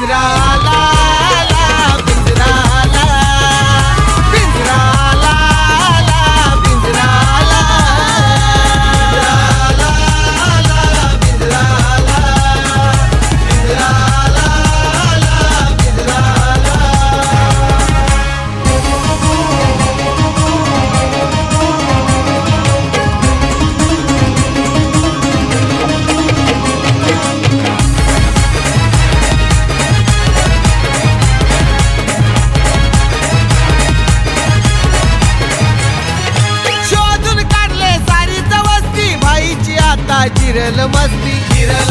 Israel. Chiral मस्ती chiral